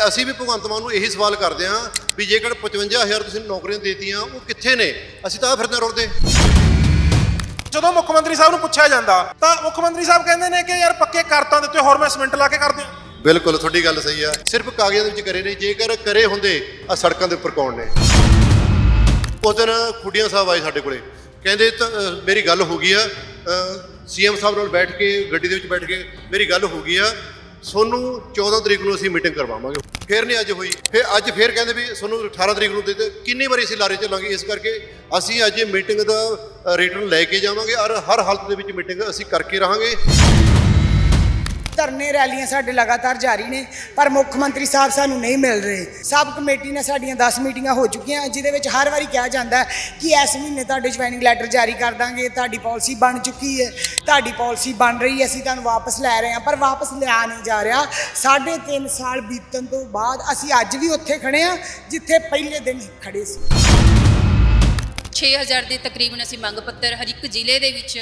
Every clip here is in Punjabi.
ਤੇ ਅਸੀਂ ਵੀ ਭਗਵੰਤ ਮਾਨ ਨੂੰ ਇਹੀ ਸਵਾਲ ਕਰਦੇ ਹਾਂ ਵੀ ਜੇਕਰ 55000 ਤੁਸੀਂ ਨੌਕਰੀਆਂ ਦੇਤੀਆਂ ਉਹ ਕਿੱਥੇ ਨੇ? ਅਸੀਂ ਤਾਂ ਫਿਰਦੇ ਰੁਲਦੇ ਜਦੋਂ ਮੁੱਖ ਮੰਤਰੀ ਸਾਹਿਬ ਨੂੰ ਪੁੱਛਿਆ ਜਾਂਦਾ ਤਾਂ ਮੁੱਖ ਮੰਤਰੀ ਸਾਹਿਬ ਕਹਿੰਦੇ ਨੇ ਕਿ ਯਾਰ ਪੱਕੇ ਕਰਤਾਂ ਦਿੱਤੇ ਹੋਰ ਮੈਂ ਸਿਮੈਂਟ ਲਾ ਕੇ ਕਰ ਦਿਆਂ ਬਿਲਕੁਲ ਤੁਹਾਡੀ ਗੱਲ ਸਹੀ ਆ। ਸਿਰਫ ਕਾਗਜ਼ਾਂ ਦੇ ਵਿੱਚ ਕਰੇ ਨੇ ਜੇਕਰ ਕਰੇ ਹੁੰਦੇ ਆ ਸੜਕਾਂ ਦੇ ਉੱਪਰ ਕੌਣ ਨੇ? ਉਸ ਦਿਨ ਖੁੱਡੀਆਂ ਸਾਹਿਬ ਆਏ ਸਾਡੇ ਕੋਲੇ। ਕਹਿੰਦੇ ਮੇਰੀ ਗੱਲ ਹੋ ਗਈ ਆ। ਸੀਐਮ ਸਾਹਿਬ ਨਾਲ ਬੈਠ ਕੇ ਗੱਡੀ ਦੇ ਵਿੱਚ ਬੈਠ ਕੇ ਮੇਰੀ ਗੱਲ ਹੋ ਗਈ ਆ। ਸੋਨੂੰ 14 ਤਰੀਕ ਨੂੰ ਅਸੀਂ ਮੀਟਿੰਗ ਕਰਵਾਵਾਂਗੇ। ਫੇਰ ਨਹੀਂ ਅੱਜ ਹੋਈ। ਫੇਰ ਅੱਜ ਫੇਰ ਕਹਿੰਦੇ ਵੀ ਤੁਹਾਨੂੰ 18 ਤਰੀਕ ਨੂੰ ਦੇ ਦੇ। ਕਿੰਨੀ ਵਾਰੀ ਅਸੀਂ ਲਾਰੇ ਚੱਲਾਂਗੇ ਇਸ ਕਰਕੇ ਅਸੀਂ ਅੱਜ ਇਹ ਮੀਟਿੰਗ ਦਾ ਰਿਟਰਨ ਲੈ ਕੇ ਜਾਵਾਂਗੇ ਔਰ ਹਰ ਹਾਲਤ ਦੇ ਵਿੱਚ ਮੀਟਿੰਗ ਅਸੀਂ ਕਰਕੇ ਰਹਾਂਗੇ। ਧਰਨੇ ਰੈਲੀਆਂ ਸਾਡੇ ਲਗਾਤਾਰ ਜਾਰੀ ਨੇ, ਪਰ ਮੁੱਖ ਮੰਤਰੀ ਸਾਹਿਬ ਸਾਨੂੰ ਨਹੀਂ ਮਿਲ ਰਹੇ। ਸਬ ਕਮੇਟੀ ਨੇ ਸਾਡੀਆਂ 10 ਮੀਟਿੰਗਾਂ ਹੋ ਚੁੱਕੀਆਂ, ਜਿਹਦੇ ਵਿੱਚ ਹਰ ਵਾਰੀ ਕਿਹਾ ਜਾਂਦਾ ਕਿ ਇਸ ਮਹੀਨੇ ਤੁਹਾਡੇ ਜੁਆਇਨਿੰਗ ਲੈਟਰ ਜਾਰੀ ਕਰ ਦਾਂਗੇ, ਤੁਹਾਡੀ ਪਾਲਿਸੀ ਬਣ ਚੁੱਕੀ ਹੈ, ਤੁਹਾਡੀ ਪਾਲਿਸੀ ਬਣ ਰਹੀ ਹੈ, ਅਸੀਂ ਤੁਹਾਨੂੰ ਵਾਪਸ ਲੈ ਰਹੇ ਹਾਂ, ਪਰ ਵਾਪਸ ਲਿਆ ਨਹੀਂ ਜਾ ਰਿਹਾ। ਸਾਢੇ ਤਿੰਨ ਸਾਲ ਬੀਤਣ ਤੋਂ ਬਾਅਦ ਅਸੀਂ ਅੱਜ ਵੀ ਉੱਥੇ ਖੜੇ ਹਾਂ, ਜਿੱਥੇ ਪਹਿਲੇ ਦਿਨ ਖੜੇ ਸੀ। 6000 ਦੇ ਤਕਰੀਬਨ ਅਸੀਂ ਮੰਗ ਪੱਤਰ ਹਰ ਇੱਕ ਜ਼ਿਲ੍ਹੇ ਦੇ ਵਿੱਚ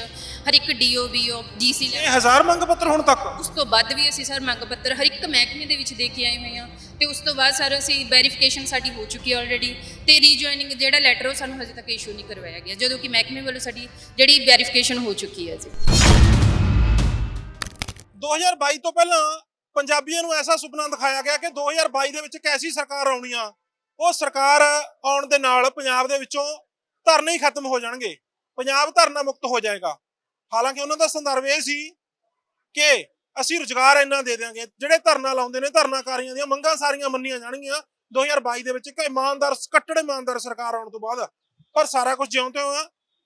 ਹਰ ਇੱਕ ਡੀਓਬੀਓ ਡੀਸੀ ਇਹ ਹਜ਼ਾਰ ਮੰਗ ਪੱਤਰ ਹੁਣ ਤੱਕ? ਉਸ ਤੋਂ ਬਾਅਦ ਵੀ ਅਸੀਂ ਸਰ ਮੰਗ ਪੱਤਰ ਹਰ ਇੱਕ ਮਹਿਕਮੇ ਦੇ ਵਿੱਚ ਦੇ ਕੇ ਆਏ ਹੋਏ ਹਾਂ ਤੇ ਉਸ ਤੋਂ ਬਾਅਦ ਸਰ ਅਸੀਂ ਵੈਰੀਫਿਕੇਸ਼ਨ ਸਾਡੀ ਹੋ ਚੁੱਕੀ ਹੈ ਆਲਰੇਡੀ ਤੇ ਰੀਜੁਆਇਨਿੰਗ ਜਿਹੜਾ ਲੈਟਰ ਉਹ ਸਾਨੂੰ ਹਜੇ ਤੱਕ ਇਸ਼ੂ ਨਹੀਂ ਕਰਵਾਇਆ ਗਿਆ ਜਦੋਂ ਕਿ ਮਹਿਕਮੇ ਵੱਲੋਂ ਸਾਡੀ ਜਿਹੜੀ ਵੈਰੀਫਿਕੇਸ਼ਨ ਹੋ ਚੁੱਕੀ ਹੈ ਜੀ। 2022 ਤੋਂ ਪਹਿਲਾਂ ਪੰਜਾਬੀਆਂ ਨੂੰ ਐਸਾ ਸੁਪਨਾ ਦਿਖਾਇਆ ਗਿਆ ਕਿ 2022 ਦੇ ਵਿੱਚ ਇੱਕ ਐਸੀ ਸਰਕਾਰ ਆਉਣੀ ਆ। ਉਹ ਸਰਕਾਰ ਆਉਣ ਦੇ ਨਾਲ ਪੰਜਾਬ ਦੇ ਵਿੱਚੋਂ ਧਰਨੇ ਹੀ ਖਤਮ ਹੋ ਜਾਣਗੇ। ਪੰਜਾਬ ਧਰਨਾ ਮੁਕਤ ਹੋ ਜਾਏਗਾ। ਹਾਲਾਂਕਿ ਉਹਨਾਂ ਦਾ ਸੰਦਰਭ ਇਹ ਸੀ ਕਿ ਅਸੀਂ ਰੁਜ਼ਗਾਰ ਇੰਨਾ ਦੇ ਦਿਆਂਗੇ। ਜਿਹੜੇ ਧਰਨਾ ਲਾਉਂਦੇ ਨੇ, ਧਰਨਾਕਾਰੀਆਂ ਦੀਆਂ ਮੰਗਾਂ ਸਾਰੀਆਂ ਮੰਨੀਆਂ ਜਾਣਗੀਆਂ। 2022 ਦੇ ਵਿੱਚ ਇੱਕ ਇਮਾਨਦਾਰ ਕੱਟੜ ਇਮਾਨਦਾਰ ਸਰਕਾਰ ਆਉਣ ਤੋਂ ਬਾਅਦ। ਪਰ ਸਾਰਾ ਕੁਝ ਜਿਉਂ ਤਿਉਂ ਆ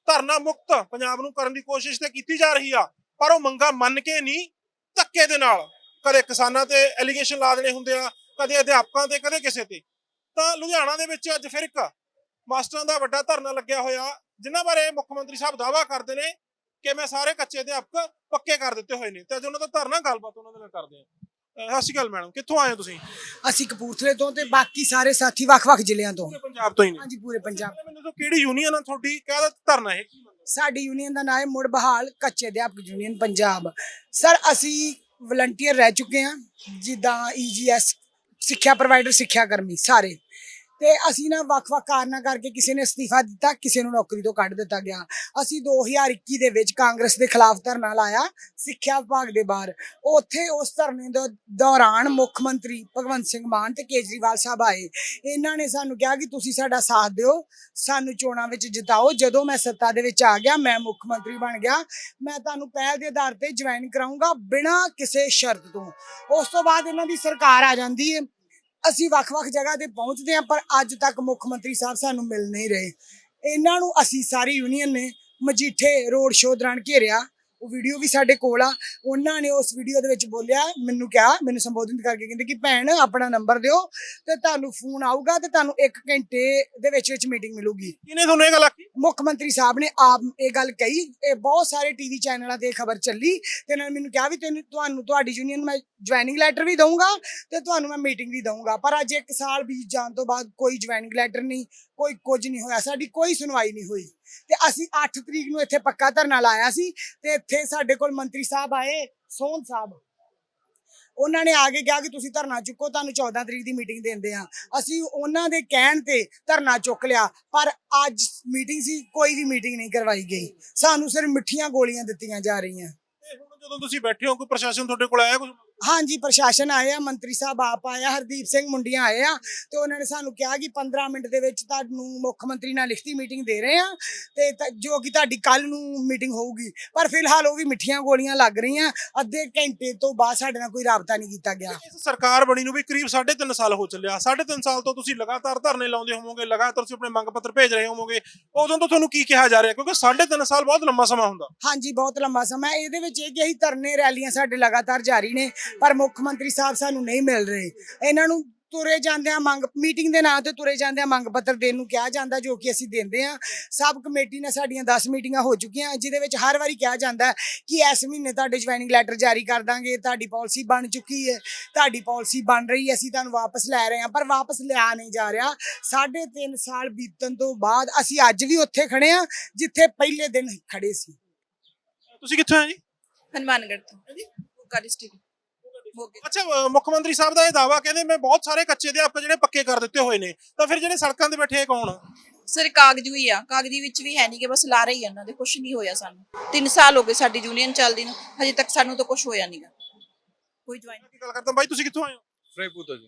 ਧਰਨਾ ਮੁਕਤ ਪੰਜਾਬ ਨੂੰ ਕਰਨ ਦੀ ਕੋਸ਼ਿਸ਼ ਤੇ ਕੀਤੀ ਜਾ ਰਹੀ ਆ। ਪਰ ਉਹ ਮੰਗਾਂ ਮੰਨ ਕੇ ਨਹੀਂ, ਧੱਕੇ ਦੇ ਨਾਲ। ਕਦੇ ਕਿਸਾਨਾਂ ਤੇ ਐਲੀਗੇਸ਼ਨ ਲਾ ਦੇਣੇ ਹੁੰਦੇ ਆ, ਕਦੇ ਅਧਿਆਪਕਾਂ ਤੇ, ਕਦੇ ਕਿਸੇ ਤੇ। ਤਾਂ ਲੁਧਿਆਣਾ ਦੇ ਵਿੱਚ ਅੱਜ ਫਿਰ ਇੱਕ ਮਾਸਟਰਾਂ ਦਾ ਵੱਡਾ ਧਰਨਾ ਲੱਗਿਆ ਹੋਇਆ ਜਿਨ੍ਹਾਂ ਬਾਰੇ ਮੁੱਖ ਮੰਤਰੀ ਸਾਹਿਬ ਦਾਅਵਾ ਕਰਦੇ ਨੇ ਕਿ ਮੈਂ ਸਾਰੇ ਕੱਚੇ ਅਧਿਆਪਕ ਪੱਕੇ ਕਰ ਦਿੱਤੇ ਹੋਏ ਨੇ। ਤੇ ਅੱਜ ਉਹਨਾਂ ਦਾ ਧਰਨਾ ਗੱਲਬਾਤ ਉਹਨਾਂ ਦੇ ਨਾਲ ਕਰਦੇ ਆ ਸਤਿ ਸ਼੍ਰੀ ਅਕਾਲ ਮੈਡਮ ਕਿੱਥੋਂ ਆਏ ਹੋ ਤੁਸੀਂ? ਅਸੀਂ ਕਪੂਰਥਲੇ ਤੋਂ ਤੇ ਬਾਕੀ ਸਾਰੇ ਸਾਥੀ ਵੱਖ-ਵੱਖ ਜ਼ਿਲ੍ਹਿਆਂ ਤੋਂ। ਪੂਰੇ ਪੰਜਾਬ ਤੋਂ ਹੀ ਨੇ। ਹਾਂਜੀ ਪੂਰੇ ਪੰਜਾਬ। ਮੈਨੂੰ ਦੱਸੋ ਕਿਹੜੀ ਯੂਨੀਅਨ ਆ ਤੁਹਾਡੀ? ਕਾਹਦਾ ਧਰਨਾ ਮੰਗਦਾ ਸਾਡੀ ਯੂਨੀਅਨ ਦਾ ਨਾਮ ਹੈ ਮੁੜ ਬਹਾਲ ਕੱਚੇ ਅਧਿਆਪਕ ਯੂਨੀਅਨ ਪੰਜਾਬ। ਸਰ ਅਸੀਂ ਵਲੰਟੀਅਰ ਰਹਿ ਚੁੱਕੇ ਹਾਂ ਜਿੱਦਾਂ ਈਜੀਐਸ ਸਿੱਖਿਆ ਪ੍ਰੋਵਾਈਡਰ ਸਿੱਖਿਆ ਕਰਮੀ ਸਾਰੇ। ਤੇ ਅਸੀਂ ਨਾ ਵੱਖ-ਵੱਖ ਕਾਰਨਾਂ ਕਰਕੇ ਕਿਸੇ ਨੇ ਅਸਤੀਫਾ ਦਿੱਤਾ, ਕਿਸੇ ਨੂੰ ਨੌਕਰੀ ਤੋਂ ਕੱਢ ਦਿੱਤਾ ਗਿਆ। ਅਸੀਂ 2021 ਦੇ ਵਿੱਚ ਕਾਂਗਰਸ ਦੇ ਖਿਲਾਫ ਧਰਨਾ ਲਾਇਆ, ਸਿੱਖਿਆ ਵਿਭਾਗ ਦੇ ਬਾਹਰ। ਉੱਥੇ ਉਸ ਧਰਨੇ ਦੇ ਦੌਰਾਨ ਮੁੱਖ ਮੰਤਰੀ ਭਗਵੰਤ ਸਿੰਘ ਮਾਨ ਤੇ ਕੇਜਰੀਵਾਲ ਸਾਹਿਬ ਆਏ। ਇਹਨਾਂ ਨੇ ਸਾਨੂੰ ਕਿਹਾ ਕਿ ਤੁਸੀਂ ਸਾਡਾ ਸਾਥ ਦਿਓ, ਸਾਨੂੰ ਚੋਣਾਂ ਵਿੱਚ ਜਿਤਾਓ। ਜਦੋਂ ਮੈਂ ਸੱਤਾ ਦੇ ਵਿੱਚ ਆ ਗਿਆ, ਮੈਂ ਮੁੱਖ ਮੰਤਰੀ ਬਣ ਗਿਆ। ਮੈਂ ਤੁਹਾਨੂੰ ਪਹਿਲ ਦੇ ਆਧਾਰ ਤੇ ਜੁਆਇਨ ਕਰਾਉਂਗਾ ਬਿਨਾਂ ਕਿਸੇ ਸ਼ਰਤ ਤੋਂ। ਉਸ ਤੋਂ ਬਾਅਦ ਇਹਨਾਂ ਦੀ ਸਰਕਾਰ ਆ ਜਾਂਦੀ ਹੈ ਅਸੀਂ ਵੱਖ-ਵੱਖ ਜਗ੍ਹਾ ਤੇ ਪਹੁੰਚਦੇ ਹਾਂ, ਪਰ ਅੱਜ ਤੱਕ ਮੁੱਖ ਮੰਤਰੀ ਸਾਹਿਬ ਸਾਨੂੰ ਮਿਲ ਨਹੀਂ ਰਹੇ। ਇਹਨਾਂ ਨੂੰ ਅਸੀਂ ਸਾਰੀ ਯੂਨੀਅਨ ਨੇ ਮਜੀਠੇ ਰੋਡ ਸ਼ੋਅ ਦੌਰਾਨ ਘੇਰਿਆ। ਉਹ ਵੀਡੀਓ ਵੀ ਸਾਡੇ ਕੋਲ ਆ। ਉਹਨਾਂ ਨੇ ਉਸ ਵੀਡੀਓ ਦੇ ਵਿੱਚ ਬੋਲਿਆ ਮੈਨੂੰ ਕਿਹਾ ਮੈਨੂੰ ਸੰਬੋਧਿਤ ਕਰਕੇ ਕਹਿੰਦੇ ਕਿ ਭੈਣ ਆਪਣਾ ਨੰਬਰ ਦਿਓ ਤੇ ਤੁਹਾਨੂੰ ਫੋਨ ਆਊਗਾ ਤੇ ਤੁਹਾਨੂੰ 1 ਘੰਟੇ ਦੇ ਵਿੱਚ ਵਿੱਚ ਮੀਟਿੰਗ ਮਿਲੂਗੀ। ਕਿਹਨੇ ਤੁਹਾਨੂੰ ਇਹ ਗੱਲ ਆਖੀ? ਮੁੱਖ ਮੰਤਰੀ ਸਾਹਿਬ ਨੇ ਆਪ ਇਹ ਗੱਲ ਕਹੀ। ਇਹ ਬਹੁਤ ਸਾਰੇ ਟੀਵੀ ਚੈਨਲਾਂ ਤੇ ਖਬਰ ਚੱਲੀ ਤੇ ਇਹਨਾਂ ਨੇ ਮੈਨੂੰ ਕਿਹਾ ਵੀ ਤੈਨੂੰ ਤੁਹਾਨੂੰ ਤੁਹਾਡੀ ਯੂਨੀਅਨ ਮੈਂ ਜੁਆਇਨਿੰਗ ਲੈਟਰ ਵੀ ਦਊਂਗਾ ਤੇ ਤੁਹਾਨੂੰ ਮੈਂ ਮੀਟਿੰਗ ਵੀ ਦਊਂਗਾ। ਪਰ ਅੱਜ ਇੱਕ ਸਾਲ ਬੀਤ ਜਾਣ ਤੋਂ ਬਾਅਦ ਕੋਈ ਜੁਆਇਨਿੰਗ ਲੈਟਰ ਨਹੀਂ ਕੋਈ ਕੁਝ ਨਹੀਂ ਹੋਇਆ। ਸਾਡੀ ਕੋਈ ਸੁਣਵਾਈ ਨਹੀਂ ਹੋਈ। ਤੇ ਅਸੀਂ 8 ਤਰੀਕ ਨੂੰ ਇੱਥੇ ਪੱਕਾ ਧਰਨਾ ਲਾਇਆ ਸੀ ਤੇ ਇੱਥੇ ਸਾਡੇ ਕੋਲ ਮੰਤਰੀ ਸਾਹਿਬ ਆਏ, ਸੋਹਣ ਸਾਹਿਬ। ਉਹਨਾਂ ਨੇ ਆ ਕੇ ਕਿਹਾ ਕਿ ਤੁਸੀਂ ਧਰਨਾ ਚੁੱਕੋ, ਤੁਹਾਨੂੰ 14 ਤਰੀਕ ਦੀ ਮੀਟਿੰਗ ਦਿੰਦੇ ਆ ਅਸੀਂ ਉਹਨਾਂ ਦੇ ਕਹਿਣ ਤੇ ਧਰਨਾ ਚੁੱਕ ਲਿਆ, ਪਰ ਅੱਜ ਮੀਟਿੰਗ ਸੀ, ਕੋਈ ਵੀ ਮੀਟਿੰਗ ਨਹੀਂ ਕਰਵਾਈ ਗਈ। ਸਾਨੂੰ ਸਿਰਫ ਮਿੱਠੀਆਂ ਗੋਲੀਆਂ ਦਿੱਤੀਆਂ ਜਾ ਰਹੀਆਂ। ਤੇ ਹੁਣ ਜਦੋਂ ਤੁਸੀਂ ਬੈਠੇ ਹੋ, ਕੋਈ ਪ੍ਰਸ਼ਾਸਨ ਤੁਹਾਡੇ ਕੋਲ ਆਇਆ ਕੁਝ ਹਾਂਜੀ ਪ੍ਰਸ਼ਾਸਨ ਆਏ ਆ ਮੰਤਰੀ ਸਾਹਿਬ ਆਪ ਆਇਆ ਹਰਦੀਪ ਸਿੰਘ ਮੁੰਡੀਆਂ ਆਏ ਆ ਤੇ ਉਹਨਾਂ ਨੇ ਸਾਨੂੰ ਕਿਹਾ ਕਿ 15 ਮਿੰਟ ਦੇ ਵਿੱਚ ਤੁਹਾਨੂੰ ਮੁੱਖ ਮੰਤਰੀ ਨਾਲ ਲਿਖਤੀ ਮੀਟਿੰਗ ਦੇ ਰਹੇ ਆ ਤੇ ਤ- ਜੋ ਕਿ ਤੁਹਾਡੀ ਕੱਲ ਨੂੰ ਮੀਟਿੰਗ ਹੋਊਗੀ। ਪਰ ਫਿਲਹਾਲ ਉਹ ਵੀ ਮਿੱਠੀਆਂ ਗੋਲੀਆਂ ਲੱਗ ਰਹੀਆਂ ਅੱਧੇ ਘੰਟੇ ਤੋਂ ਬਾਅਦ ਸਾਡੇ ਨਾਲ ਕੋਈ ਰਾਬਤਾ ਨਹੀਂ ਕੀਤਾ ਗਿਆ। ਇਸ ਸਰਕਾਰ ਬਣੀ ਨੂੰ ਵੀ ਕਰੀਬ 3.5 ਸਾਲ ਹੋ ਚੱਲਿਆ। 3.5 ਸਾਲ ਤੋਂ ਤੁਸੀਂ ਲਗਾਤਾਰ ਧਰਨੇ ਲਾਉਂਦੇ ਹੋਵੋਗੇ ਲਗਾਤਾਰ ਤੁਸੀਂ ਆਪਣੇ ਮੰਗ ਪੱਤਰ ਭੇਜ ਰਹੇ ਹੋਵੋਗੇ ਉਦੋਂ ਤੋਂ ਤੁਹਾਨੂੰ ਕੀ ਕਿਹਾ ਜਾ ਰਿਹਾ? ਕਿਉਂਕਿ 3.5 ਸਾਲ ਬਹੁਤ ਲੰਮਾ ਸਮਾਂ ਹੁੰਦਾ। ਹਾਂਜੀ ਬਹੁਤ ਲੰਬਾ ਸਮਾਂ ਹੈ। ਇਹਦੇ ਵਿੱਚ ਇਹ ਕਿ ਅਸੀਂ ਧਰਨੇ ਰੈਲੀਆਂ ਸਾਡੇ ਲਗਾਤਾਰ ਜਾਰੀ ਨੇ। ਪਰ ਮੁੱਖ ਮੰਤਰੀ ਸਾਹਿਬ ਸਾਨੂੰ ਨਹੀਂ ਮਿਲ ਰਹੇ। ਇਹਨਾਂ ਨੂੰ ਤੁਰੇ ਜਾਂਦਿਆਂ ਮੰਗ ਮੀਟਿੰਗ ਦੇ ਨਾਂ ਤੇ ਤੁਰੇ ਜਾਂਦਿਆਂ ਮੰਗ ਪੱਤਰ ਦੇਣ ਨੂੰ ਕਿਹਾ ਜਾਂਦਾ ਜੋ ਕਿ ਅਸੀਂ ਦਿੰਦੇ ਆ ਸਬ ਕਮੇਟੀ ਨੇ ਸਾਡੀਆਂ 10 ਮੀਟਿੰਗਾਂ ਹੋ ਚੁੱਕੀਆਂ ਜਿਹਦੇ ਵਿੱਚ ਹਰ ਵਾਰੀ ਕਿਹਾ ਜਾਂਦਾ ਹੈ ਕਿ ਇਸ ਮਹੀਨੇ ਤੁਹਾਡੇ ਜੁਆਇਨਿੰਗ ਲੈਟਰ ਜਾਰੀ ਕਰ ਦਾਂਗੇ ਤੁਹਾਡੀ ਪਾਲਿਸੀ ਬਣ ਚੁੱਕੀ ਹੈ ਤੁਹਾਡੀ ਪਾਲਿਸੀ ਬਣ ਰਹੀ ਹੈ ਅਸੀਂ ਤੁਹਾਨੂੰ ਵਾਪਸ ਲੈ ਰਹੇ ਹਾਂ ਪਰ ਵਾਪਸ ਲਿਆ ਨਹੀਂ ਜਾ ਰਿਹਾ। ਸਾਢੇ ਤਿੰਨ ਸਾਲ ਬੀਤਣ ਤੋਂ ਬਾਅਦ ਅਸੀਂ ਅੱਜ ਵੀ ਉੱਥੇ ਖੜੇ ਆ ਜਿੱਥੇ ਪਹਿਲੇ ਦਿਨ ਖੜੇ ਸੀ। ਤੁਸੀਂ ਕਿੱਥੋਂ ਆਏ ਜੀ? ਹਨੂਮਾਨਗੜ੍ਹ ਤੋਂ। ਡਿਸਟ੍ਰਿਕਟ। ਤੇ। ਅੱਛਾ ਅ, ਮੁੱਖ ਮੰਤਰੀ ਸਾਹਿਬ ਦਾ ਇਹ ਦਾਵਾ ਕਹਿੰਦੇ ਮੈਂ ਬਹੁਤ ਸਾਰੇ ਕੱਚੇ ਅਧਿਆਪਕ ਜਿਹੜੇ ਪੱਕੇ ਕਰ ਦਿੱਤੇ ਹੋਏ ਨੇ। ਤਾਂ ਫਿਰ ਜਿਹੜੇ ਸੜਕਾਂ ਤੇ ਬੈਠੇ ਇਹ ਕੌਣ? ਆ? ਸਰ ਕਾਗਜ਼ੂ ਹੀ ਆ। ਕਾਗਜ਼ੀ ਵਿੱਚ ਵੀ ਹੈ ਨਹੀਂ ਕਿ ਬਸ ਲਾ ਰਹੀ ਆ ਉਹਨਾਂ ਦੇ। ਕੁਝ ਨਹੀਂ ਹੋਇਆ ਸਾਨੂੰ। 3 ਸਾਲ ਹੋ ਗਏ ਸਾਡੀ ਯੂਨੀਅਨ ਚੱਲਦੀ ਨੂੰ। ਹਜੇ ਤੱਕ ਸਾਨੂੰ ਤਾਂ ਕੁਝ ਹੋਇਆ ਨਹੀਂਗਾ ਕੋਈ ਜੁਆਇਨ ਕੀ ਗੱਲ ਕਰਦਾ? ਬਾਈ ਤੁਸੀਂ ਕਿੱਥੋਂ ਆਏ ਹੋ? ਫਰੇਪੂ ਤੋਂ ਜੀ।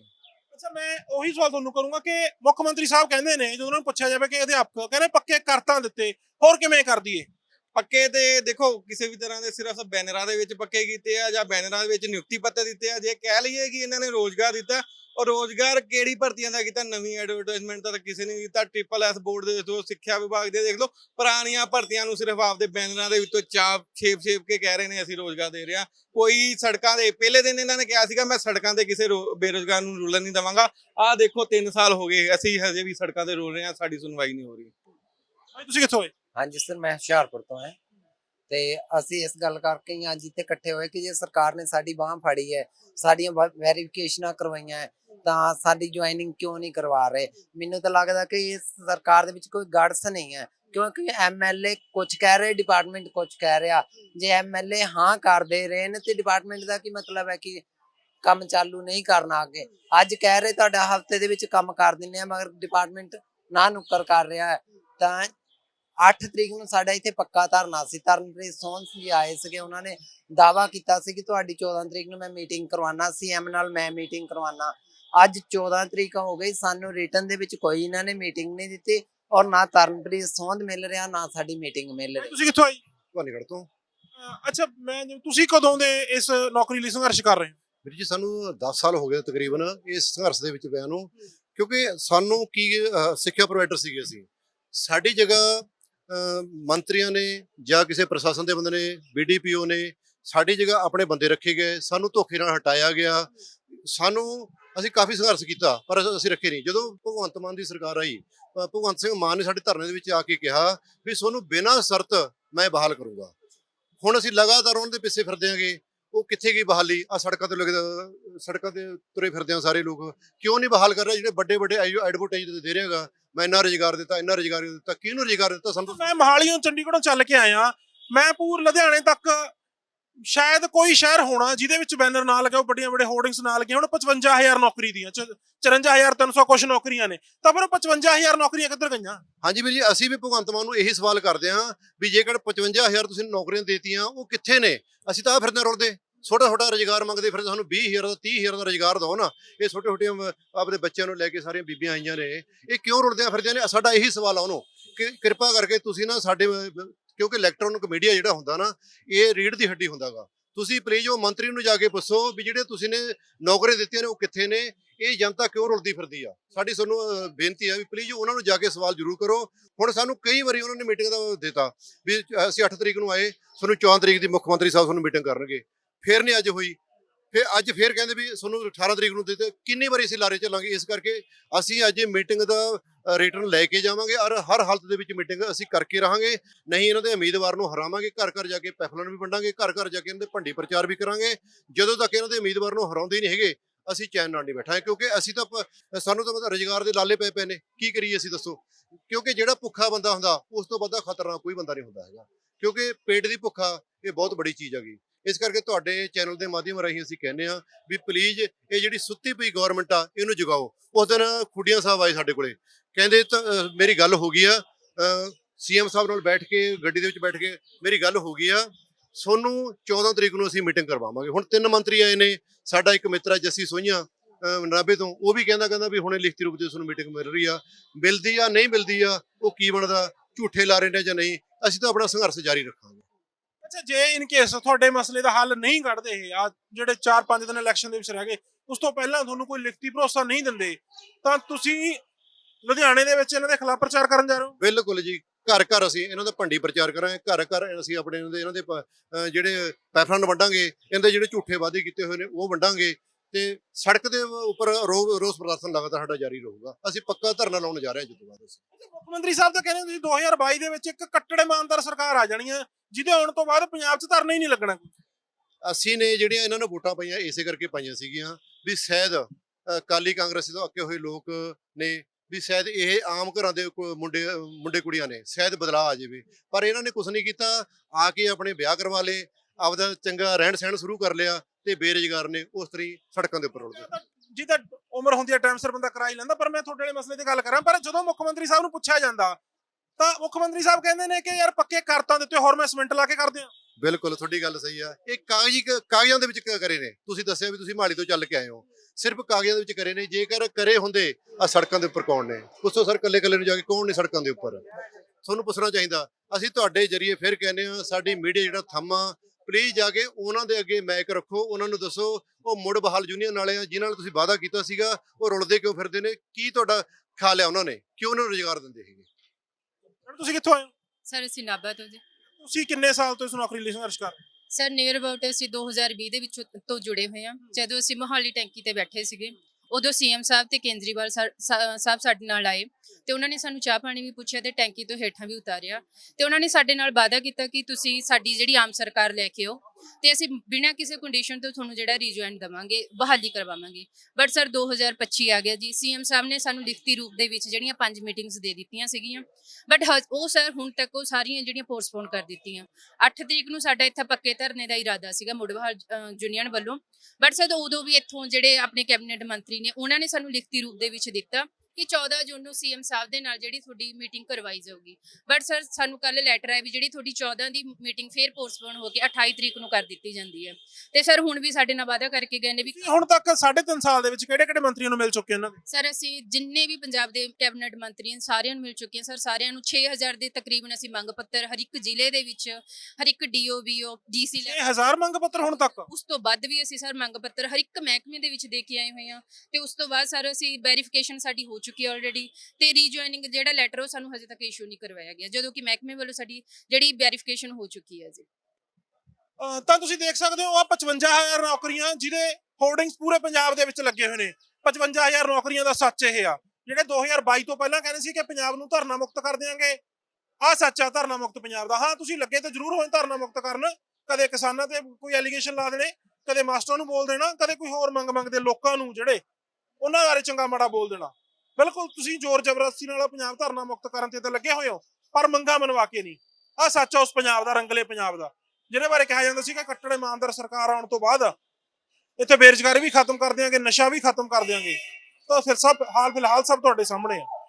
ਅੱਛਾ ਮੈਂ ਉਹੀ ਸਵਾਲ ਤੁਹਾਨੂੰ ਕਰੂੰਗਾ ਕਿ ਮੁੱਖ ਮੰਤਰੀ ਸਾਹਿਬ ਕਹਿੰਦੇ ਨੇ ਜਦੋਂ ਉਹਨਾਂ ਨੂੰ ਪੁੱਛਿਆ ਜਾਵੇ ਕਿ ਅਧਿਆਪਕ ਕਹਿੰਦੇ ਪੱਕੇ ਕਰ ਤਾਂ ਦਿੱਤੇ ਹੋਰ ਕਿਵੇਂ ਕਰ ਦਈਏ? ਪੱਕੇ ਤੇ ਦੇਖੋ, ਕਿਸੇ ਵੀ ਤਰ੍ਹਾਂ ਦੇ ਸਿਰਫ ਬੈਨਰਾਂ ਦੇ ਵਿੱਚ ਪੱਕੇ ਕੀਤੇ ਆ ਜਾਂ ਬੈਨਰਾਂ ਦੇ ਵਿੱਚ ਨਿਯੁਕਤੀ ਪੱਤਰ ਦਿੱਤੇ ਆ, ਜੇ ਕਹਿ ਲਈਏ ਕਿ ਇਹਨਾਂ ਨੇ ਰੋਜ਼ਗਾਰ ਦਿੱਤਾ, ਔਰ ਰੋਜ਼ਗਾਰ ਕਿਹੜੀ ਭਰਤੀਆਂ ਦਾ ਕੀਤਾ? ਨਵੀਂ ਐਡਵਰਟਾਈਜ਼ਮੈਂਟ ਤਾਂ ਕਿਸੇ ਨੇ ਕੀਤਾ ਟ੍ਰਿਪਲ ਐਸ ਬੋਰਡ ਦੇ ਦੇਖੋ ਸਿੱਖਿਆ ਵਿਭਾਗ ਦੇ ਦੇਖ ਲਓ, ਪੁਰਾਣੀਆਂ ਭਰਤੀਆਂ ਨੂੰ ਸਿਰਫ ਆਪਦੇ ਬੈਨਰਾਂ ਦੇ ਵਿੱਚੋਂ ਚਾਪ ਛੇਪ ਛੇਪ ਕੇ ਕਹਿ ਰਹੇ ਨੇ, ਅਸੀਂ ਰੋਜ਼ਗਾਰ ਦੇ ਰਹੇ ਹਾਂ। ਕੋਈ ਸੜਕਾਂ ਦੇ, ਪਹਿਲੇ ਦਿਨ ਇਹਨਾਂ ਨੇ ਕਿਹਾ ਸੀਗਾ, ਮੈਂ ਸੜਕਾਂ ਤੇ ਕਿਸੇ ਰੋ- ਬੇਰੁਜ਼ਗਾਰ ਨੂੰ ਰੁਲਣ ਨਹੀਂ ਦਵਾਂਗਾ। ਆਹ ਦੇਖੋ 3 ਸਾਲ ਹੋ ਗਏ, ਅਸੀਂ ਹਜੇ ਵੀ ਸੜਕਾਂ ਤੇ ਰੁਲ ਰਹੇ ਹਾਂ, ਸਾਡੀ ਸੁਣਵਾਈ ਨਹੀਂ ਹੋ ਰਹੀ। ਤੁਸੀਂ ਕਿੱਥੋਂ ਆਏ? ਹਾਂਜੀ ਸਰ ਮੈਂ ਹੁਸ਼ਿਆਰਪੁਰ ਤੋਂ ਹਾਂ। ਤੇ ਅਸੀਂ ਇਸ ਗੱਲ ਕਰਕੇ ਹੀ ਅੱਜ ਇੱਥੇ ਇਕੱਠੇ ਹੋਏ ਕਿ ਜੇ ਸਰਕਾਰ ਨੇ ਸਾਡੀ ਬਾਹ ਫੜੀ ਹੈ ਸਾਡੀਆਂ ਵੈਰੀਫਿਕੇਸ਼ਨਾਂ ਕਰਵਾਈਆਂ ਹੈ, ਤਾਂ ਸਾਡੀ ਜੁਆਇਨਿੰਗ ਕਿਉਂ ਨਹੀਂ ਕਰਵਾ ਰਹੇ? ਮੈਨੂੰ ਤਾਂ ਲੱਗਦਾ ਕਿ ਇਸ ਸਰਕਾਰ ਦੇ ਵਿੱਚ ਕੋਈ ਗੜਸ ਨਹੀਂ ਹੈ ਕਿਉਂਕਿ ਐਮਐਲਏ ਕੁਝ ਕਹਿ ਰਹੇ ਡਿਪਾਰਟਮੈਂਟ ਕੁਝ ਕਹਿ ਰਿਹਾ। ਜੇ ਐਮਐਲਏ ਹਾਂ ਕਰ ਦੇ ਰਹੇ ਨੇ ਤੇ ਡਿਪਾਰਟਮੈਂਟ ਦਾ ਕੀ ਮਤਲਬ ਹੈ ਕਿ ਕੰਮ ਚਾਲੂ ਨਹੀਂ ਕਰਨਾ ਅੱਗੇ ਅੱਜ ਕਹਿ ਰਹੇ ਤੁਹਾਡਾ ਹਫ਼ਤੇ ਦੇ ਵਿੱਚ ਕੰਮ ਕਰ ਦਿੰਨੇ ਆ ਮਗਰ ਡਿਪਾਰਟਮੈਂਟ ਨਾ ਨੁੱਕਰ ਕਰ ਰਿਹਾ ਹੈ। ਤਾਂ 8 ਤਰੀਕ ਨੂੰ ਸਾਡਾ ਇੱਥੇ ਪੱਕਾ ਧਰਨਾ ਸੀ। ਤਰਨਪ੍ਰੀਤ ਸੋਹਣ ਜੀ ਆਏ ਸੀਗੇ ਉਹਨਾਂ ਨੇ। ਦਾਵਾ ਕੀਤਾ ਸੀ ਕਿ ਤੁਹਾਡੀ 14 ਤਰੀਕ ਨੂੰ ਮੈਂ ਮੀਟਿੰਗ ਕਰਵਾਉਣਾ ਸੀਐਮ ਨਾਲ ਮੈਂ ਮੀਟਿੰਗ ਕਰਵਾਉਣਾ। ਅੱਜ 14 ਤਰੀਕ ਹੋ ਗਈ। ਸਾਨੂੰ ਰਿਟਰਨ ਦੇ ਵਿੱਚ ਕੋਈ ਇਹਨਾਂ ਨੇ ਮੀਟਿੰਗ ਨਹੀਂ ਦਿੱਤੀ ਔਰ ਨਾ ਤਰਨਪ੍ਰੀਤ ਸੋਹਣ ਮਿਲ ਰਿਹਾ ਨਾ ਸਾਡੀ ਮੀਟਿੰਗ ਮਿਲ ਰਹੀ। ਤੁਸੀਂ ਕਿੱਥੋਂ ਆਏ? ਭਵਾਨੀਗੜ੍ਹ ਤੋਂ। ਅੱਛਾ ਮੈਂ ਤੁਸੀਂ ਕਦੋਂ ਦੇ ਇਸ ਨੌਕਰੀ ਲਈ ਸੰਘਰਸ਼ ਕਰ ਰਹੇ ਹੋ? ਵੀਰ ਜੀ ਸਾਨੂੰ 10 ਸਾਲ ਹੋ ਗਏ ਤਕਰੀਬਨ ਇਸ ਸੰਘਰਸ਼ ਦੇ ਵਿੱਚ ਪਿਆ ਨੂੰ। ਕਿਉਂਕਿ ਸਾਨੂੰ ਕੀ ਸਿੱਖਿਆ ਪ੍ਰੋਵਾਈਡਰ ਸੀਗੇ ਅਸੀਂ। ਸਾਡੀ ਜਗ੍ਹਾ ਮੰਤਰੀਆਂ ਨੇ ਜਾਂ ਕਿਸੇ ਪ੍ਰਸ਼ਾਸਨ ਦੇ ਬੰਦੇ ਨੇ ਬੀਡੀਪੀਓ ਨੇ, ਸਾਡੀ ਜਗ੍ਹਾ ਆਪਣੇ ਬੰਦੇ ਰੱਖੇ ਗਏ, ਸਾਨੂੰ ਧੋਖੇ ਨਾਲ ਹਟਾਇਆ ਗਿਆ। ਸਾਨੂੰ, ਅਸੀਂ ਕਾਫੀ ਸੰਘਰਸ਼ ਕੀਤਾ, ਪਰ ਅਸੀਂ ਰੱਖੇ ਨਹੀਂ। ਜਦੋਂ ਭਗਵੰਤ ਮਾਨ ਦੀ ਸਰਕਾਰ ਆਈ ਭਗਵੰਤ ਸਿੰਘ ਮਾਨ ਨੇ ਸਾਡੇ ਧਰਨੇ ਦੇ ਵਿੱਚ ਆ ਕੇ ਕਿਹਾ ਵੀ ਤੁਹਾਨੂੰ ਬਿਨਾਂ ਸ਼ਰਤ ਮੈਂ ਬਹਾਲ ਕਰੂੰਗਾ। ਹੁਣ ਅਸੀਂ ਲਗਾਤਾਰ ਉਹਨਾਂ ਦੇ ਪਿੱਛੇ ਫਿਰਦੇ ਆਂਗੇ। ਉਹ ਕਿੱਥੇ ਗਈ ਬਹਾਲੀ? ਆ ਸੜਕਾਂ ਤੇ ਲੱਗੇ ਸੜਕਾਂ ਤੇ ਤੁਰੇ ਫਿਰਦੇ ਆ ਸਾਰੇ ਲੋਕ। ਕਿਉਂ ਨਹੀਂ ਬਹਾਲ ਕਰ ਰਹੇ? ਜਿਹੜੇ ਵੱਡੇ ਵੱਡੇ ਐਡਵਰਟਾਈਜ਼ ਦੇ ਰਹੇਗਾ। ਮੈਂ ਇੰਨਾ ਰੁਜ਼ਗਾਰ ਦਿੱਤਾ ਇੰਨਾ ਰੁਜ਼ਗਾਰ ਦਿੱਤਾ ਕਿਹਨੂੰ ਰੁਜ਼ਗਾਰ ਦਿੱਤਾ? ਸਾਨੂੰ ਮੈਂ ਮਹਾਲੀੋਂ ਚੰਡੀਗੜ੍ਹੋਂ ਚੱਲ ਕੇ ਆਇਆ। ਮੈਂ ਪੂਰ ਲੁਧਿਆਣੇ ਤੱਕ ਸ਼ਾਇਦ ਕੋਈ ਸ਼ਹਿਰ ਹੋਣਾ ਜਿਹਦੇ ਵਿੱਚ ਬੈਨਰ ਨਾ ਲੱਗੇ ਉਹ ਵੱਡੀਆਂ ਵੱਡੇ ਹੋਰਡਿੰਗਸ ਨਾ ਲੱਗੇ ਹੁਣ 55000 ਨੌਕਰੀ ਦੀਆਂ 54300 ਕੁਝ ਨੌਕਰੀਆਂ ਨੇ। ਤਾਂ ਫਿਰ ਉਹ 55000 ਨੌਕਰੀਆਂ ਕਿੱਧਰ ਗਈਆਂ? ਹਾਂਜੀ ਵੀਰ ਜੀ ਅਸੀਂ ਵੀ ਭਗਵੰਤ ਮਾਨ ਨੂੰ ਇਹੀ ਸਵਾਲ ਕਰਦੇ ਹਾਂ ਵੀ ਜੇਕਰ 55000 ਤੁਸੀਂ ਨੌਕਰੀਆਂ ਦੇਤੀਆਂ ਉਹ ਕਿੱਥੇ ਨੇ? ਅਸੀਂ ਤਾਂ ਫਿਰਦੇ ਰੁਲਦੇ। ਛੋਟਾ ਛੋਟਾ ਰੁਜ਼ਗਾਰ ਮੰਗਦੇ ਫਿਰਦੇ ਸਾਨੂੰ 20000 ਦਾ 30000 ਦਾ ਰੁਜ਼ਗਾਰ ਦਿਓ ਨਾ। ਇਹ ਛੋਟੇ ਛੋਟੇ ਆਪਣੇ ਬੱਚਿਆਂ ਨੂੰ ਲੈ ਕੇ ਸਾਰੀਆਂ ਬੀਬੀਆਂ ਆਈਆਂ ਨੇ। ਇਹ ਕਿਉਂ ਰੁਲਦਿਆਂ ਫਿਰਦੀਆਂ ਨੇ? ਸਾਡਾ ਇਹੀ ਸਵਾਲ ਆ ਉਹਨੂੰ ਕਿ ਕਿਰਪਾ ਕਰਕੇ ਤੁਸੀਂ ਨਾ ਸਾਡੇ ਕਿਉਂਕਿ ਇਲੈਕਟ੍ਰੋਨਿਕ ਮੀਡੀਆ ਜਿਹੜਾ ਹੁੰਦਾ ਨਾ, ਇਹ ਰੀੜ ਦੀ ਹੱਡੀ ਹੁੰਦਾਗਾ। ਤੁਸੀਂ ਪਲੀਜ਼ ਉਹ ਮੰਤਰੀ ਨੂੰ ਜਾ ਕੇ ਪੁੱਛੋ ਵੀ ਜਿਹੜੇ ਤੁਸੀਂ ਨੇ ਨੌਕਰੀਆਂ ਦਿੱਤੀਆਂ ਨੇ, ਉਹ ਕਿੱਥੇ ਨੇ? ਇਹ ਜਨਤਾ ਕਿਉਂ ਰੁਲਦੀ ਫਿਰਦੀ ਆ? ਸਾਡੀ ਤੁਹਾਨੂੰ ਬੇਨਤੀ ਆ ਵੀ ਪਲੀਜ਼ ਉਹਨਾਂ ਨੂੰ ਜਾ ਕੇ ਸਵਾਲ ਜ਼ਰੂਰ ਕਰੋ। ਹੁਣ ਸਾਨੂੰ ਕਈ ਵਾਰੀ ਉਹਨਾਂ ਨੇ ਮੀਟਿੰਗ ਦਾ ਦਿੱਤਾ ਵੀ ਅਸੀਂ 8 ਤਰੀਕ ਨੂੰ ਆਏ, ਤੁਹਾਨੂੰ 14 ਤਰੀਕ ਦੀ ਮੁੱਖ ਮੰਤਰੀ ਸਾਹਿਬ ਤੁਹਾਨੂੰ ਮੀਟਿੰਗ ਕਰਨਗੇ। ਫਿਰ ਨਹੀਂ ਅੱਜ ਹੋਈ। ਫਿਰ ਅੱਜ ਫਿਰ ਕਹਿੰਦੇ ਵੀ ਤੁਹਾਨੂੰ 18 ਤਰੀਕ ਨੂੰ ਦਿੱਤੇ। ਕਿੰਨੀ ਵਾਰੀ ਅਸੀਂ ਲਾਰੇ ਚੱਲਾਂਗੇ? ਇਸ ਕਰਕੇ ਅਸੀਂ ਅੱਜ ਇਹ ਮੀਟਿੰਗ ਦਾ ਰਿਟਰਨ ਲੈ ਕੇ ਜਾਵਾਂਗੇ ਔਰ ਹਰ ਹਾਲਤ ਦੇ ਵਿੱਚ ਮੀਟਿੰਗ ਅਸੀਂ ਕਰਕੇ ਰਹਾਂਗੇ। ਨਹੀਂ ਇਹਨਾਂ ਦੇ ਉਮੀਦਵਾਰ ਨੂੰ ਹਰਾਵਾਂਗੇ, ਘਰ ਘਰ ਜਾ ਕੇ ਪੈਫਲਨ ਵੀ ਵੰਡਾਂਗੇ, ਘਰ ਘਰ ਜਾ ਕੇ ਇਹਨਾਂ ਦੇ ਭੰਡੀ ਪ੍ਰਚਾਰ ਵੀ ਕਰਾਂਗੇ। ਜਦੋਂ ਤੱਕ ਇਹਨਾਂ ਦੇ ਉਮੀਦਵਾਰ ਨੂੰ ਹਰਾਉਂਦੇ ਨਹੀਂ ਹੈਗੇ, ਅਸੀਂ ਚੈਨ ਨਾਲ ਨਹੀਂ ਬੈਠਾਂਗੇ ਕਿਉਂਕਿ ਅਸੀਂ ਤਾਂ ਪ- ਸਾਨੂੰ ਤਾਂ ਮਤਲਬ ਰੁਜ਼ਗਾਰ ਦੇ ਲਾਲੇ ਪਏ ਪਏ ਨੇ। ਕੀ ਕਰੀਏ ਅਸੀਂ ਦੱਸੋ? ਕਿਉਂਕਿ ਜਿਹੜਾ ਭੁੱਖਾ ਬੰਦਾ ਹੁੰਦਾ, ਉਸ ਤੋਂ ਵੱਧਾ ਖਤਰਨਾਕ ਕੋਈ ਬੰਦਾ ਨਹੀਂ ਹੁੰਦਾ ਹੈਗਾ। ਕਿਉਂਕਿ ਪੇਟ ਦੀ ਭੁੱਖਾ ਇਹ ਬਹੁਤ ਬੜੀ ਚੀਜ਼ ਹੈਗੀ। ਇਸ ਕਰਕੇ ਤੁਹਾਡੇ ਚੈਨਲ ਦੇ ਮਾਧਿਅਮ ਰਾਹੀਂ ਅਸੀਂ ਕਹਿੰਦੇ ਆ ਵੀ ਪਲੀਜ਼ ਇਹ ਜਿਹੜੀ ਸੁੱਤੀ ਪਈ ਗਵਰਨਮੈਂਟ ਆ ਇਹਨੂੰ ਜਗਾਓ। ਉਸ ਦਿਨ ਖੁੱਡੀਆਂ ਸਾਹਿਬ ਆਏ ਸਾਡੇ ਕੋਲੇ। ਕਹਿੰਦੇ ਤਾਂ, ਮੇਰੀ ਗੱਲ ਹੋ ਗਈ ਆ। ਸੀਐਮ ਸਾਹਿਬ ਨਾਲ ਬੈਠ ਕੇ ਗੱਡੀ ਦੇ ਵਿੱਚ ਬੈਠ ਕੇ ਮੇਰੀ ਗੱਲ ਹੋ ਗਈ ਆ। ਸੋਨੂੰ 14 ਤਰੀਕ ਨੂੰ ਅਸੀਂ ਮੀਟਿੰਗ ਕਰਵਾਵਾਂਗੇ। ਹੁਣ ਤਿੰਨ ਮੰਤਰੀ ਆਏ ਨੇ। ਸਾਡਾ ਇੱਕ ਮਿੱਤਰ ਆ ਜੱਸੀ ਸੋਈਆਂ ਅਹ, ਨਾਭੇ ਤੋਂ। ਉਹ ਵੀ ਕਹਿੰਦਾ ਕਹਿੰਦਾ ਵੀ ਹੁਣੇ ਲਿਖਤੀ ਰੂਪ ਦੇ ਤੁਹਾਨੂੰ ਮੀਟਿੰਗ ਮਿਲ ਰਹੀ ਆ। ਮਿਲਦੀ ਆ ਨਹੀਂ ਮਿਲਦੀ ਆ ਉਹ ਕੀ ਬਣਦਾ? ਝੂਠੇ ਲਾ ਰਹੇ ਨੇ ਜਾਂ ਨਹੀਂ? ਅਸੀਂ ਤਾਂ ਆਪਣਾ ਸੰਘਰਸ਼ ਜਾਰੀ ਰੱਖਾਂਗੇ। ਅੱਛਾ, ਜੇ ਇਨ ਕੇਸ ਤੁਹਾਡੇ ਮਸਲੇ ਦਾ ਹੱਲ ਨਹੀਂ ਕੱਢਦੇ ਇਹ, ਆ ਜਿਹੜੇ 4-5 ਦਿਨ ਇਲੈਕਸ਼ਨ ਦੇ ਵਿੱਚ ਰਹਿ ਗਏ, ਉਸ ਤੋਂ ਪਹਿਲਾਂ ਤੁਹਾਨੂੰ ਕੋਈ ਲਿਖਤੀ ਭਰੋਸਾ ਨਹੀਂ ਦਿੰਦੇ, ਤਾਂ ਤੁਸੀਂ ਲੁਧਿਆਣੇ ਦੇ ਵਿੱਚ ਇਹਨਾਂ ਦੇ ਖਿਲਾਫ ਪ੍ਰਚਾਰ ਕਰਨ ਜਾ ਰਹੇ ਹੋ? ਬਿਲਕੁਲ ਜੀ, ਘਰ ਘਰ ਅਸੀਂ ਇਹਨਾਂ ਦਾ ਭੰਡੀ ਪ੍ਰਚਾਰ ਕਰਾਂਗੇ, ਘਰ ਘਰ ਅਸੀਂ ਆਪਣੇ ਇਹਨਾਂ ਦੇ ਇਹਨਾਂ ਦੇ ਪ- ਜਿਹੜੇ ਪੈਫਰਨ ਵੰਡਾਂਗੇ ਇਹਨਾਂ ਦੇ ਜਿਹੜੇ ਝੂਠੇ ਵਾਅਦੇ ਕੀਤੇ ਹੋਏ ਨੇ, ਉਹ ਵੰਡਾਂਗੇ ਤੇ ਸੜਕ ਦੇ ਉੱਪਰ ਰੋਸ ਪ੍ਰਦਰਸ਼ਨ ਲਗਾਤਾਰ ਸਾਡਾ ਜਾਰੀ ਰਹੂਗਾ। ਅਸੀਂ ਪੱਕਾ ਧਰਨਾ ਲਾਉਣ ਜਾ ਰਹੇ ਹਾਂ ਜਿੱਦੋਂ ਬਾਅਦ ਅਸੀਂ। ਮੁੱਖ ਮੰਤਰੀ ਸਾਹਿਬ ਤਾਂ ਕਹਿੰਦੇ ਤੁਸੀਂ 2022 ਦੇ ਵਿੱਚ ਇੱਕ ਕੱਟੜ ਇਮਾਨਦਾਰ ਸਰਕਾਰ ਆ ਜਾਣੀ ਹੈ ਜਿਹਦੇ ਆਉਣ ਤੋਂ ਬਾਅਦ ਪੰਜਾਬ 'ਚ ਧਰਨਾ ਹੀ ਨਹੀਂ ਲੱਗਣਾ ਅਸੀਂ ਨੇ ਜਿਹੜੀਆਂ ਇਹਨਾਂ ਨੂੰ ਵੋਟਾਂ ਪਾਈਆਂ ਇਸੇ ਕਰਕੇ ਪਾਈਆਂ ਸੀਗੀਆਂ ਵੀ ਸ਼ਾਇਦ ਅ, ਅਕਾਲੀ ਕਾਂਗਰਸੀ ਤੋਂ ਅੱਕੇ ਹੋਏ ਲੋਕ ਨੇ ਵੀ ਸ਼ਾਇਦ ਇਹ ਆਮ ਘਰਾਂ ਦੇ ਮੁੰਡੇ ਮੁੰਡੇ ਕੁੜੀਆਂ ਨੇ ਸ਼ਾਇਦ ਬਦਲਾਅ ਆ ਜਾਵੇ। ਪਰ ਇਹਨਾਂ ਨੇ ਕੁਝ ਨਹੀਂ ਕੀਤਾ ਆ ਕੇ ਆਪਣੇ ਵਿਆਹ ਕਰਵਾ ਲਏ ਆਪਦਾ ਚੰਗਾ ਰਹਿਣ ਸਹਿਣ ਸ਼ੁਰੂ ਕਰ ਲਿਆ ਤੇ ਬੇਰੁਜ਼ਗਾਰ ਨੇ ਉਸ ਤਰੀ ਸੜਕਾਂ ਦੇ ਉੱਪਰ ਰੁਲਦੇ ਜਿਹਦਾ ਉਮਰ ਹੁੰਦੀ ਹੈ ਟਾਈਮ ਸਿਰ ਬੰਦਾ ਕਰਾ ਹੀ ਲੈਂਦਾ ਪਰ ਮੈਂ ਤੁਹਾਡੇ ਵਾਲੇ ਮਸਲੇ ਤੇ ਗੱਲ ਕਰਾਂ ਪਰ ਜਦੋਂ ਮੁੱਖ ਮੰਤਰੀ ਸਾਹਿਬ ਨੂੰ ਪੁੱਛਿਆ ਜਾਂਦਾ ਤਾਂ ਮੁੱਖ ਮੰਤਰੀ ਸਾਹਿਬ ਕਹਿੰਦੇ ਨੇ ਕਿ ਯਾਰ ਪੱਕੇ ਕਰ ਤਾਂ ਦਿੱਤੇ ਹੋਰ ਮੈਂ ਸਿਮੈਂਟ ਲਾ ਕੇ ਕਰ ਦਿਆਂ। ਬਿਲਕੁਲ ਤੁਹਾਡੀ ਗੱਲ ਸਹੀ ਆ। ਇਹ ਕਾਗਜ਼ੀ ਕਾਗਜ਼ਾਂ ਦੇ ਵਿੱਚ ਕ- ਕਰੇ ਨੇ। ਤੁਸੀਂ ਦੱਸਿਆ ਵੀ ਤੁਸੀਂ ਮਾਲੀ ਤੋਂ ਚੱਲ ਕੇ ਆਏ ਹੋ। ਸਿਰਫ ਕਾਗਜ਼ਾਂ ਦੇ ਵਿੱਚ ਕਰੇ ਨੇ ਜੇਕਰ ਕਰੇ ਹੁੰਦੇ ਆ ਸੜਕਾਂ ਦੇ ਉੱਪਰ ਕੌਣ ਨੇ? ਪੁੱਛੋ ਸਰ ਕੱਲੇ ਕੱਲੇ ਨੂੰ ਜਾ ਕੇ ਕੌਣ ਨੇ ਸੜਕਾਂ ਦੇ ਉੱਪਰ? ਤੁਹਾਨੂੰ ਪੁੱਛਣਾ ਚਾਹੀਦਾ ਅਸੀਂ ਤੁਹਾਡੇ ਜਰੀਏ ਫਿਰ ਕਹਿੰਦੇ ਆ ਸਾਡੀ ਮੀਡੀਆ ਜਿਹੜਾ ਥੰਮਾ ਪਲੀਜ਼ ਜਾ ਕੇ ਉਹਨਾਂ ਦੇ ਅੱਗੇ ਮੈਕ ਰੱਖੋ ਉਹਨਾਂ ਨੂੰ ਦੱਸੋ ਉਹ ਮੁੜ ਬਹਾਲ ਯੂਨੀਅਨ ਵਾਲੇ ਆ ਜਿਨ੍ਹਾਂ ਨਾਲ ਤੁਸੀਂ ਵਾਅਦਾ ਕੀਤਾ ਸੀਗਾ ਉਹ ਰੁਲਦੇ ਕਿਉਂ ਫਿਰਦੇ ਨੇ? ਕੀ ਤੁਹਾਡਾ ਖਾ ਲਿਆ ਉਹਨਾਂ ਨੇ? ਕਿਉਂ ਉਹਨਾਂ ਨੂੰ ਰੁਜ਼ਗਾਰ ਦਿੰਦੇ ਹੈਗੇ ਤੁਸੀਂ ਕਿੱਥੋਂ ਆਏ ਹੋ? ਸਰ ਅਸੀਂ ਨਾਭਾ ਤੋਂ ਜੀ। ਤੁਸੀਂ ਕਿੰਨੇ ਸਾਲ ਤੋਂ ਇਸ ਨੌਕਰੀ ਲਈ ਸੰਘਰਸ਼ ਕਰ ਰਹੇ ਹੋ? ਸਰ ਨੀਅਰ ਅਬਾਊਟ ਅਸੀਂ 2020 ਦੇ ਵਿੱਚ ਤੋਂ ਜੁੜੇ ਹੋਏ ਹਾਂ। ਜਦੋਂ ਅਸੀਂ ਮੋਹਾਲੀ ਟੈਂਕੀ ਤੇ ਬੈਠੇ ਸੀਗੇ ਉਦੋਂ ਸੀਐਮ ਸਾਹਿਬ ਤੇ ਕੇਂਦਰੀਵਾਲ ਸਰ- ਸਾ- ਸਾਹਿਬ ਸਾਡੇ ਨਾਲ ਆਏ ਤੇ ਉਹਨਾਂ ਨੇ ਸਾਨੂੰ ਚਾਹ ਪਾਣੀ ਵੀ ਪੁੱਛਿਆ ਤੇ ਟੈਂਕੀ ਤੋਂ ਹੇਠਾਂ ਵੀ ਉਤਾਰਿਆ ਤੇ ਉਹਨਾਂ ਨੇ ਸਾਡੇ ਨਾਲ ਵਾਅਦਾ ਕੀਤਾ ਕਿ ਤੁਸੀਂ ਸਾਡੀ ਜਿਹੜੀ ਆਮ ਸਰਕਾਰ ਲੈ ਕੇ ਆਓ ਤੇ ਅਸੀਂ ਬਿਨਾਂ ਕਿਸੇ ਕੰਡੀਸ਼ਨ ਤੋਂ ਤੁਹਾਨੂੰ ਜਿਹੜਾ ਰੀਜੁਆਇਨ ਦਵਾਂਗੇ, ਬਹਾਲੀ ਕਰਵਾਵਾਂਗੇ। ਬਟ ਸਰ 2025 ਆ ਗਿਆ ਜੀ। ਸੀਐਮ ਸਾਹਿਬ ਨੇ ਸਾਨੂੰ ਲਿਖਤੀ ਰੂਪ ਦੇ ਵਿੱਚ ਜਿਹੜੀਆਂ ਪੰਜ ਮੀਟਿੰਗਸ ਦੇ ਦਿੱਤੀਆਂ ਸੀਗੀਆਂ। ਬਟ ਉਹ ਸਰ ਹੁਣ ਤੱਕ ਉਹ ਸਾਰੀਆਂ ਜਿਹੜੀਆਂ ਪੋਸਟਪੋਨ ਕਰ ਦਿੱਤੀਆਂ। 8 ਤਰੀਕ ਨੂੰ ਸਾਡਾ ਇੱਥੇ ਪੱਕੇ ਧਰਨੇ ਦਾ ਇਰਾਦਾ ਸੀਗਾ ਮੁੜਬਹਾਲ ਯੂਨੀਅਨ ਵੱਲੋਂ। ਬਟ ਸਰ ਉਦੋਂ ਵੀ ਇੱਥੋਂ ਜਿਹੜੇ ਆਪਣੇ ਕੈਬਨਿਟ ਮੰਤਰੀ ਨੇ, ਉਹਨਾਂ ਨੇ ਸਾਨੂੰ ਲਿਖਤੀ ਰੂਪ ਦੇ ਵਿੱਚ ਦਿੱਤਾ। ਕਿ 14 ਜੂਨ ਨੂੰ ਸੀਐਮ ਸਾਹਿਬ ਦੇ ਨਾਲ ਜਿਹੜੀ ਤੁਹਾਡੀ ਮੀਟਿੰਗ ਕਰਵਾਈ ਜਾਊਗੀ। ਬਟ ਸਰ ਸਾਨੂੰ ਕੱਲ ਲੈਟਰ ਆਇਆ ਵੀ ਜਿਹੜੀ ਤੁਹਾਡੀ 14 ਦੀ ਮੀਟਿੰਗ ਫੇਰ ਪੋਸਟਪੋਨ ਹੋ ਕੇ 28 ਤਰੀਕ ਨੂੰ ਕਰ ਦਿੱਤੀ ਜਾਂਦੀ ਹੈ। ਤੇ ਸਰ ਹੁਣ ਵੀ ਸਾਡੇ ਨਾਲ ਵਾਅਦਾ ਕਰਕੇ ਗਏ ਨੇ ਵੀ ਹੁਣ ਤੱਕ 3.5 ਸਾਲ ਦੇ ਵਿੱਚ ਕਿਹੜੇ ਕਿਹੜੇ ਮੰਤਰੀਆਂ ਨੂੰ ਮਿਲ ਚੁੱਕੇ ਉਹਨਾਂ ਦੇ? ਸਰ ਅਸੀਂ ਜਿੰਨੇ ਵੀ ਪੰਜਾਬ ਦੇ ਕੈਬਨਿਟ ਮੰਤਰੀ ਹਨ ਸਾਰਿਆਂ ਨੂੰ ਮਿਲ ਚੁੱਕੇ ਹਾਂ। ਸਰ ਸਾਰਿਆਂ ਨੂੰ 6000 ਦੇ ਤਕਰੀਬਨ ਅਸੀਂ ਮੰਗ ਪੱਤਰ ਹਰ ਇੱਕ ਜ਼ਿਲ੍ਹੇ ਦੇ ਵਿੱਚ ਹਰ ਇੱਕ ਡੀਓਬੀਓ ਡੀਸੀ ਇਹ ਹਜ਼ਾਰ ਮੰਗ ਪੱਤਰ ਹੁਣ ਤੱਕ? ਉਸ ਤੋਂ ਵੱਧ ਵੀ ਅਸੀਂ ਸਰ ਮੰਗ ਪੱਤਰ ਹਰ ਇੱਕ ਮਹਿਕਮੇ ਦੇ ਵਿੱਚ ਦੇ ਕੇ ਆਏ ਹੋਏ ਹਾਂ। ਤੇ ਉਸ ਤੋਂ ਬਾਅਦ ਸਰ ਅਸੀਂ ਵੈਰੀਫਿਕੇਸ਼ਨ ਸਾਡੀ ਹੋ ਚੁੱਕੀ ਹੈ ਆਲਰੇਡੀ ਤੇ ਰੀਜੁਆਇਨਿੰਗ ਜਿਹੜਾ ਲੈਟਰ ਉਹ ਸਾਨੂੰ ਹਜੇ ਤੱਕ ਇਸ਼ੂ ਨਹੀਂ ਕਰਵਾਇਆ ਗਿਆ, ਜਦੋਂ ਕਿ ਮਹਿਕਮੇ ਵੱਲੋਂ ਸਾਡੀ ਜਿਹੜੀ ਵੈਰੀਫਿਕੇਸ਼ਨ ਹੋ ਚੁੱਕੀ ਹੈ ਜੀ ਤਾਂ ਤੁਸੀਂ ਦੇਖ ਸਕਦੇ ਹੋ ਆ 55000 ਨੌਕਰੀਆਂ ਜਿਹਦੇ ਹੋਰਡਿੰਗਸ ਪੂਰੇ ਪੰਜਾਬ ਦੇ ਵਿੱਚ ਲੱਗੇ ਹੋਏ ਨੇ। 55000 ਨੌਕਰੀਆਂ ਦਾ ਸੱਚ ਇਹ ਆ। ਜਿਹੜੇ 2022 ਤੋਂ ਪਹਿਲਾਂ ਕਹਿੰਦੇ ਸੀ ਕਿ ਪੰਜਾਬ ਨੂੰ ਧਰਨਾ ਮੁਕਤ ਕਰ ਦਿਆਂਗੇ ਆ ਸੱਚ ਆ, ਧਰਨਾ ਮੁਕਤ ਪੰਜਾਬ ਦਾ। ਹਾਂ, ਤੁਸੀਂ ਲੱਗੇ ਤੇ ਜ਼ਰੂਰ ਹੋਏ ਧਰਨਾ ਮੁਕਤ ਕਰਨ। ਕਦੇ ਕਿਸਾਨਾਂ ਤੇ ਕੋਈ ਐਲੀਗੇਸ਼ਨ ਲਾ ਦੇਣੇ, ਕਦੇ ਮਾਸਟਰਾਂ ਨੂੰ ਬੋਲ ਦੇਣਾ, ਕਦੇ ਕੋਈ ਹੋਰ ਮੰਗ ਮੰਗਦੇ ਲੋਕਾਂ ਨੂੰ ਜਿਹੜੇ, ਉਹਨਾਂ ਬਾਰੇ ਚੰਗਾ ਮਾੜਾ ਬੋਲ ਦੇਣਾ। ਬਿਲਕੁਲ ਤੁਸੀਂ ਜ਼ੋਰ ਜ਼ਬਰਦਸਤੀ ਨਾਲ ਪੰਜਾਬ ਧਰਨਾ ਮੁਕਤ ਕਰਨ ਤੇ ਤਾਂ ਲੱਗੇ ਹੋਏ ਹੋ, ਪਰ ਮੰਗਾ ਮਨਵਾ ਕੇ ਨਹੀਂ। ਆ ਸੱਚ ਆ, ਉਸ ਪੰਜਾਬ ਦਾ, ਰੰਗਲੇ ਪੰਜਾਬ ਦਾ। ਜਿਹਦੇ ਬਾਰੇ ਕਿਹਾ ਜਾਂਦਾ ਸੀ ਕਿ ਕੱਟੜ ਇਮਾਨਦਾਰ ਸਰਕਾਰ ਆਉਣ ਤੋਂ ਬਾਅਦ ਇੱਥੇ ਬੇਰੁਜ਼ਗਾਰੀ ਵੀ ਖਤਮ ਕਰ ਦਿਆਂਗੇ, ਨਸ਼ਾ ਵੀ ਖਤਮ ਕਰ ਦਿਆਂਗੇ। ਤਾਂ ਫਿਰ ਸਭ ਹਾਲ ਫਿਲਹਾਲ ਸਭ ਤੁਹਾਡੇ ਸਾਹਮਣੇ ਆ।